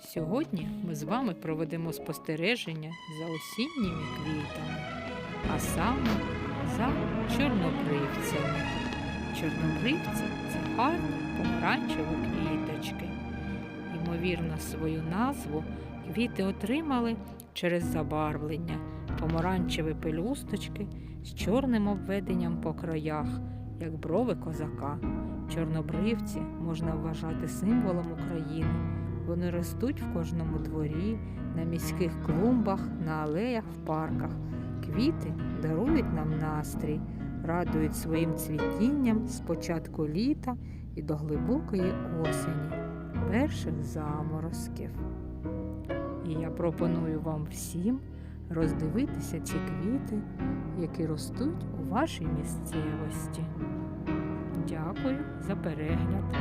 Сьогодні ми з вами проведемо спостереження за осінніми квітами, а саме за чорнобривцями. Чорнобривці це гарні помаранчеві квіточки. Ймовірно, свою назву квіти отримали через забарвлення помаранчеві пелюсточки з чорним обведенням по краях, як брови козака. Чорнобривці можна вважати символом України. Вони ростуть в кожному дворі, на міських клумбах, на алеях, в парках. Квіти дарують нам настрій, радують своїм цвітінням з початку літа і до глибокої осені, перших заморозків. І я пропоную вам всім роздивитися ці квіти, які ростуть у вашій місцевості. Дякую за перегляд.